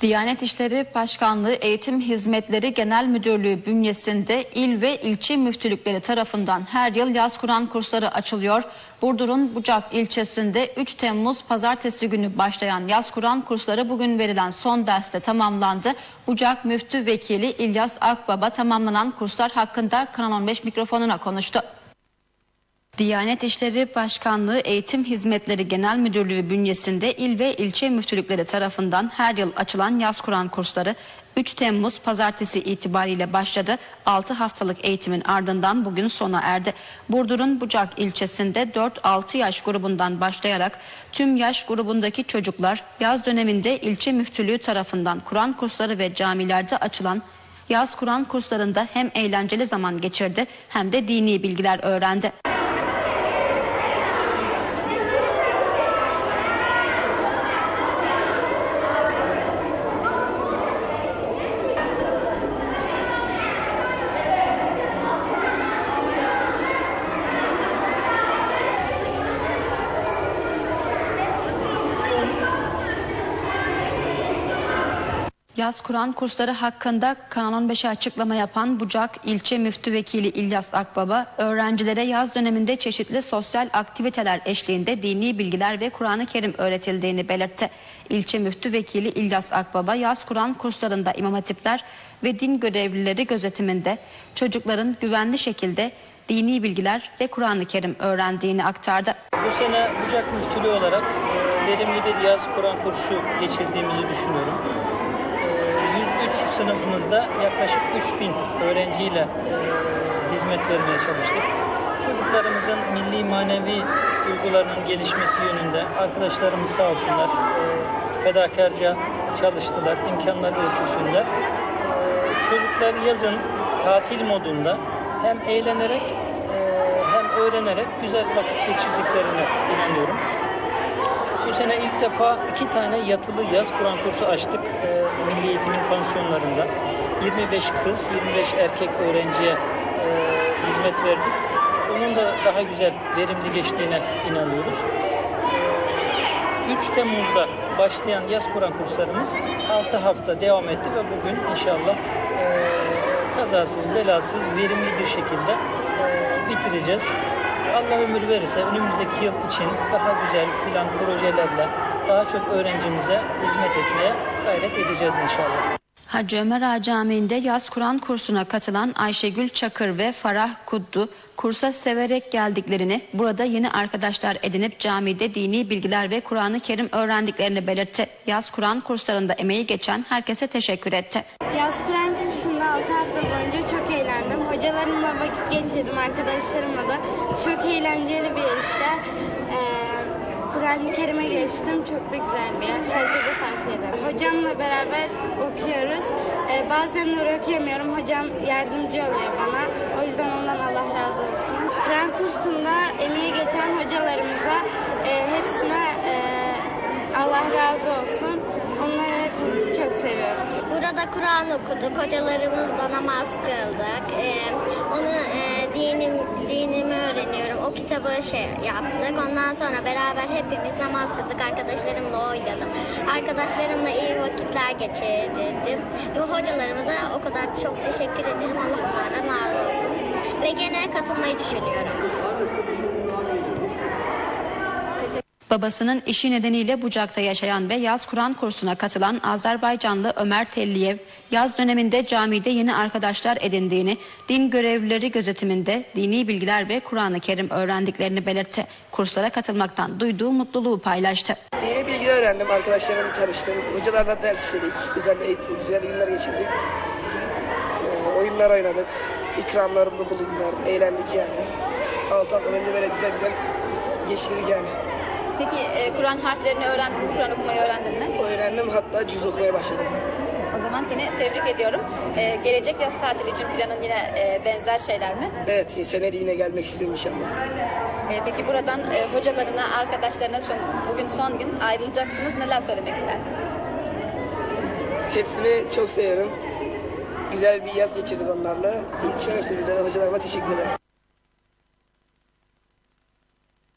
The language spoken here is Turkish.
Diyanet İşleri Başkanlığı Eğitim Hizmetleri Genel Müdürlüğü bünyesinde il ve ilçe müftülükleri tarafından her yıl yaz Kur'an kursları açılıyor. Burdur'un Bucak ilçesinde 3 Temmuz pazartesi günü başlayan yaz Kur'an kursları bugün verilen son derste tamamlandı. Bucak Müftü Vekili İlyas Akbaba tamamlanan kurslar hakkında Kanal 15 mikrofonuna konuştu. Diyanet İşleri Başkanlığı Eğitim Hizmetleri Genel Müdürlüğü bünyesinde il ve ilçe müftülükleri tarafından her yıl açılan yaz Kur'an kursları 3 Temmuz pazartesi itibariyle başladı. 6 haftalık eğitimin ardından bugün sona erdi. Burdur'un Bucak ilçesinde 4-6 yaş grubundan başlayarak tüm yaş grubundaki çocuklar yaz döneminde ilçe müftülüğü tarafından Kur'an kursları ve camilerde açılan yaz Kur'an kurslarında hem eğlenceli zaman geçirdi hem de dini bilgiler öğrendi. Yaz Kur'an kursları hakkında Kanal 15'e açıklama yapan Bucak İlçe Müftü Vekili İlyas Akbaba, öğrencilere yaz döneminde çeşitli sosyal aktiviteler eşliğinde dini bilgiler ve Kur'an-ı Kerim öğretildiğini belirtti. İlçe Müftü Vekili İlyas Akbaba, yaz Kur'an kurslarında imam hatipler ve din görevlileri gözetiminde çocukların güvenli şekilde dini bilgiler ve Kur'an-ı Kerim öğrendiğini aktardı. Bu sene Bucak Müftülüğü olarak e, verimli bir yaz Kur'an kursu geçirdiğimizi düşünüyorum. E, 103 sınıfımızda yaklaşık 3000 öğrenciyle e, hizmet vermeye çalıştık. Çocuklarımızın milli manevi duygularının gelişmesi yönünde arkadaşlarımız sağ olsunlar e, fedakarca çalıştılar imkanları ölçüsünde. E, çocuklar yazın tatil modunda hem eğlenerek e, hem öğrenerek güzel vakit geçirdiklerine inanıyorum. Bu sene ilk defa iki tane yatılı yaz Kur'an kursu açtık e, Milli Eğitim'in pansiyonlarında. 25 kız, 25 erkek öğrenciye e, hizmet verdik. Onun da daha güzel, verimli geçtiğine inanıyoruz. E, 3 Temmuz'da başlayan yaz Kur'an kurslarımız 6 hafta devam etti ve bugün inşallah e, kazasız, belasız, verimli bir şekilde e, bitireceğiz. Allah ömür verirse önümüzdeki yıl için daha güzel plan projelerle daha çok öğrencimize hizmet etmeye gayret edeceğiz inşallah. Hacı Ömer Ağa Camii'nde yaz Kur'an kursuna katılan Ayşegül Çakır ve Farah Kuddu kursa severek geldiklerini, burada yeni arkadaşlar edinip camide dini bilgiler ve Kur'an-ı Kerim öğrendiklerini belirtti. Yaz Kur'an kurslarında emeği geçen herkese teşekkür etti. Yaz Kur'an kursunda 6 hafta boyunca. Hocalarımla vakit geçirdim, arkadaşlarımla da. Çok eğlenceli bir işte. Ee, Kur'an-ı Kerim'e geçtim. Çok da güzel bir yer. Herkese tavsiye ederim. Hocamla beraber okuyoruz. Ee, bazenleri okuyamıyorum. Hocam yardımcı oluyor bana. O yüzden ondan Allah razı olsun. Kur'an kursunda emeği geçen hocalarımıza e, hepsine e, Allah razı olsun. Hepimizi çok seviyoruz. Burada Kur'an okuduk, hocalarımızla namaz kıldık. Ee, onu e, dinim dinimi öğreniyorum. O kitabı şey yaptık. Ondan sonra beraber hepimiz namaz kıldık. Arkadaşlarımla oynadım. Arkadaşlarımla iyi vakitler geçirdim. Ve hocalarımıza o kadar çok teşekkür ederim. Allah onlardan razı olsun. Ve gene katılmayı düşünüyorum. Babasının işi nedeniyle Bucak'ta yaşayan ve yaz Kur'an kursuna katılan Azerbaycanlı Ömer Telliyev, yaz döneminde camide yeni arkadaşlar edindiğini, din görevlileri gözetiminde dini bilgiler ve Kur'an-ı Kerim öğrendiklerini belirtti. Kurslara katılmaktan duyduğu mutluluğu paylaştı. Dini bilgi öğrendim, arkadaşlarımla tanıştım. Hocalarla ders işledik, güzel, eğitim, güzel günler geçirdik. Ee, oyunlar oynadık, ikramlarında bulundular, eğlendik yani. Altı hafta önce böyle güzel güzel geçirdik yani. Peki e, Kur'an harflerini öğrendin mi? Kur'an okumayı öğrendin mi? Öğrendim hatta cüz okumaya başladım. O zaman seni tebrik ediyorum. E, gelecek yaz tatili için planın yine e, benzer şeyler mi? Evet, senede yine gelmek istiyorum inşallah. E, peki buradan e, hocalarına, arkadaşlarına şu, bugün son gün ayrılacaksınız. Neler söylemek istersin? Hepsini çok seviyorum. Güzel bir yaz geçirdik onlarla. Bize ve hocalarıma teşekkür ederim.